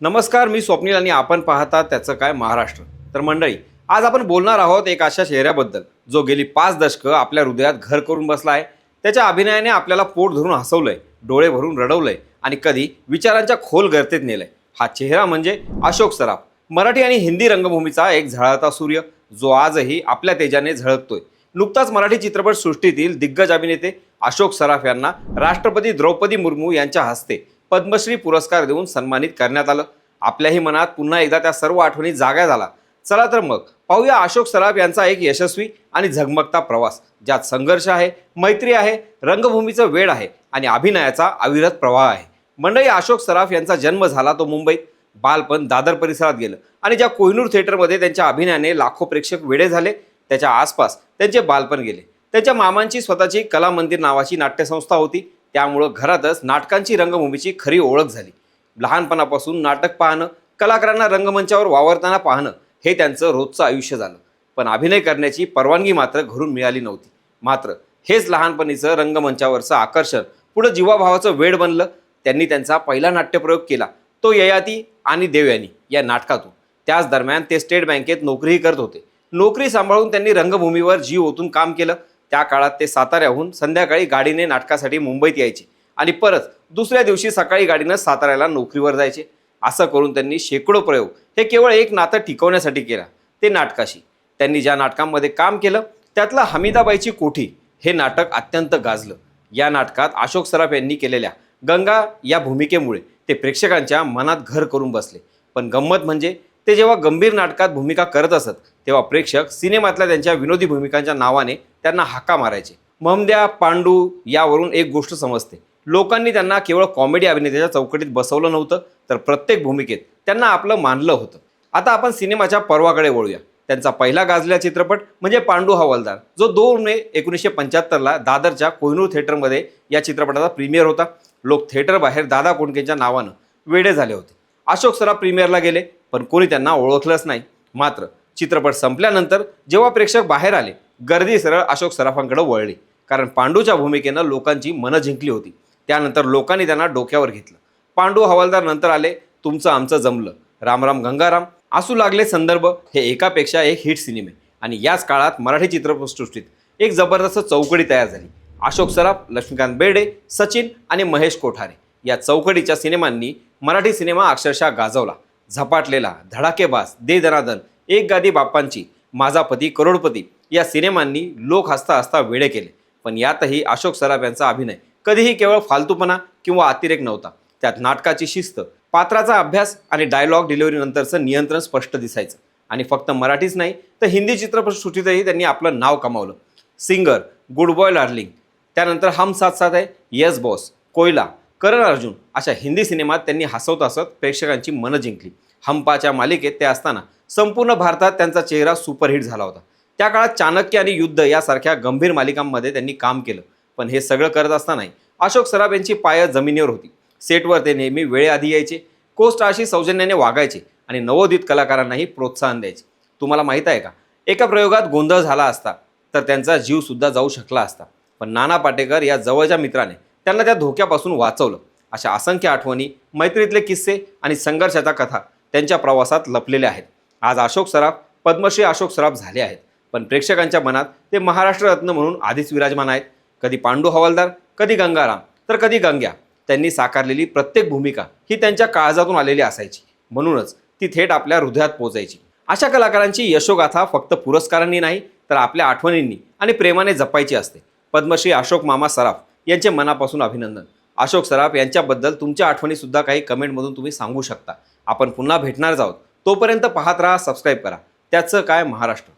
नमस्कार मी स्वप्नील आणि आपण पाहता त्याचं काय महाराष्ट्र. तर मंडळी आज आपण बोलणार आहोत एक अशा चेहऱ्याबद्दल जो गेली पाच दशकं आपल्या हृदयात घर करून बसला आहे. त्याच्या अभिनयाने आपल्याला पोट धरून हसवलंय डोळे भरून रडवलंय आणि कधी विचारांच्या खोल गर्तेत नेलंय. हा चेहरा म्हणजे अशोक सराफ. मराठी आणि हिंदी रंगभूमीचा एक झळाळता सूर्य जो आजही आपल्या तेजाने झळकतोय. नुकताच मराठी चित्रपट सृष्टीतील दिग्गज अभिनेते अशोक सराफ यांना राष्ट्रपती द्रौपदी मुर्मू यांच्या हस्ते पद्मश्री पुरस्कार देऊन सन्मानित करण्यात आलं. आपल्याही मनात पुन्हा एकदा त्या सर्व आठवणी जाग्या झाला. चला तर मग पाहूया अशोक सराफ यांचा एक यशस्वी आणि झगमगता प्रवास ज्यात संघर्ष आहे मैत्री आहे रंगभूमीचं वेळ आहे आणि अभिनयाचा अविरत प्रवाह आहे. मंडळी अशोक सराफ यांचा जन्म झाला तो मुंबईत. बालपण दादर परिसरात गेलं आणि ज्या कोहिनूर थिएटरमध्ये त्यांच्या अभिनयाने लाखो प्रेक्षक वेडे झाले त्याच्या आसपास त्यांचे बालपण गेले. त्यांच्या मामांची स्वतःची कला मंदिर नावाची नाट्यसंस्था होती. त्यामुळं घरातच नाटकांची रंगभूमीची खरी ओळख झाली. लहानपणापासून नाटक पाहणं कलाकारांना रंगमंचावर वावरताना पाहणं हे त्यांचं रोजचं आयुष्य झालं. पण अभिनय करण्याची परवानगी मात्र घरून मिळाली नव्हती. मात्र हेच लहानपणीचं रंगमंचावरचं आकर्षण पुढं जीवाभावाचं वेड बनलं त्यांनी त्यांचा पहिला नाट्यप्रयोग केला तो ययाती आणि देवयानी या नाटकातून. त्याच दरम्यान ते स्टेट बँकेत नोकरीही करत होते. नोकरी सांभाळून त्यांनी रंगभूमीवर जीव ओतून काम केलं त्या काळात ते साताऱ्याहून संध्याकाळी गाडीने नाटकासाठी मुंबईत यायचे आणि परत दुसऱ्या दिवशी सकाळी गाडीनं साताऱ्याला नोकरीवर जायचे. असं करून त्यांनी शेकडो प्रयोग. हे केवळ एक नातं टिकवण्यासाठी केला ते नाटकाशी. त्यांनी ज्या नाटकांमध्ये काम केलं त्यातलं हमीदाबाईची कोठी हे नाटक अत्यंत गाजलं. या नाटकात अशोक सराफ यांनी केलेल्या गंगा या भूमिकेमुळे ते प्रेक्षकांच्या मनात घर करून बसले. पण गंमत म्हणजे ते जेव्हा गंभीर नाटकात भूमिका करत असत तेव्हा प्रेक्षक सिनेमातल्या त्यांच्या विनोदी भूमिकांच्या नावाने त्यांना हाका मारायचे. महमद्या पांडू यावरून एक गोष्ट समजते. लोकांनी त्यांना केवळ कॉमेडी अभिनेत्याच्या चौकटीत बसवलं नव्हतं तर प्रत्येक भूमिकेत त्यांना आपलं मानलं होतं. आता आपण सिनेमाच्या पर्वाकडे वळूया. त्यांचा पहिला गाजलेला चित्रपट म्हणजे पांडू हवालदार जो दोन मे एकोणीसशे पंच्याहत्तरला दादरच्या कोहिनूर थिएटरमध्ये या चित्रपटाचा प्रीमियर होता. लोक थिएटर बाहेर दादा कोंडकेंच्या नावानं वेडे झाले होते. अशोक सराफ प्रीमियरला गेले. पण कोणी त्यांना ओळखलंच नाही. मात्र चित्रपट संपल्यानंतर जेव्हा प्रेक्षक बाहेर आले गर्दी सरळ अशोक सराफांकडे वळली. कारण पांडूच्या भूमिकेनं लोकांची मनं जिंकली होती. त्यानंतर लोकांनी त्यांना डोक्यावर घेतलं. पांडू हवालदार नंतर आले तुमचं आमचं जमलं. रामराम गंगाराम असू लागले संदर्भ हे एकापेक्षा एक हिट सिनेमे. आणि याच काळात मराठी चित्रपटसृष्टीत एक जबरदस्त चौकडी तयार झाली. अशोक सराफ लक्ष्मीकांत बेर्डे सचिन आणि महेश कोठारे. या चौकडीच्या सिनेमांनी मराठी सिनेमा अक्षरशः गाजवला. झपाटलेला धडाकेबाज दे दनादन एक गादी बाप्पांची माझा पती करोडपती या सिनेमांनी लोक हसता हसता वेळे केले. पण यातही अशोक सराफ यांचा अभिनय कधीही केवळ फालतूपणा किंवा अतिरेक नव्हता. त्यात नाटकाची शिस्त पात्राचा अभ्यास आणि डायलॉग डिलिव्हरी नंतरचं नियंत्रण स्पष्ट दिसायचं. आणि फक्त मराठीच नाही तर हिंदी चित्रपटसृष्टीतही त्यांनी आपलं नाव कमावलं. सिंगर गुड बॉय लार्लिंग त्यानंतर हम साथ साथ आहे यस बॉस कोयला करण अर्जुन अशा हिंदी सिनेमात त्यांनी हसवत हसत प्रेक्षकांची मनं जिंकली. हंपाच्या मालिकेत ते असताना संपूर्ण भारतात त्यांचा चेहरा सुपरहिट झाला होता. त्या काळात चाणक्य आणि युद्ध यासारख्या गंभीर मालिकांमध्ये त्यांनी काम केलं. पण हे सगळं करत असतानाही अशोक सराफ यांची पाय जमिनीवर होती. सेटवर ते नेहमी वेळेआधी यायचे कोस्टारशी सौजन्याने वागायचे आणि नवोदित कलाकारांनाही प्रोत्साहन द्यायचे. तुम्हाला माहीत आहे का? एका प्रयोगात गोंधळ झाला असता तर त्यांचा जीवसुद्धा जाऊ शकला असता. पण नाना पाटेकर या जवळच्या मित्राने त्यांना त्या धोक्यापासून वाचवलं. अशा असंख्य आठवणी मैत्रीतले किस्से आणि संघर्षाच्या कथा त्यांच्या प्रवासात लपलेल्या आहेत. आज अशोक सराफ पद्मश्री अशोक सराफ झाले आहेत. पण प्रेक्षकांच्या मनात ते महाराष्ट्र रत्न म्हणून आधीच विराजमान आहेत. कधी पांडू हवालदार कधी गंगाराम तर कधी गंग्या. त्यांनी साकारलेली प्रत्येक भूमिका ही त्यांच्या काळजातून आलेली असायची. म्हणूनच ती थेट आपल्या हृदयात पोचायची. अशा कलाकारांची यशोगाथा फक्त पुरस्कारांनी नाही तर आपल्या आठवणींनी आणि प्रेमाने जपायची असते. पद्मश्री अशोक मामा सराफ यांचे मनापासून अभिनंदन. अशोक सराफ यांच्याबद्दल तुमच्या आठवणीसुद्धा काही कमेंटमधून तुम्ही सांगू शकता. आपण पुन्हा भेटणार आहोत. तोपर्यंत पाहत राहा सबस्क्राईब करा. त्याचं काय महाराष्ट्र?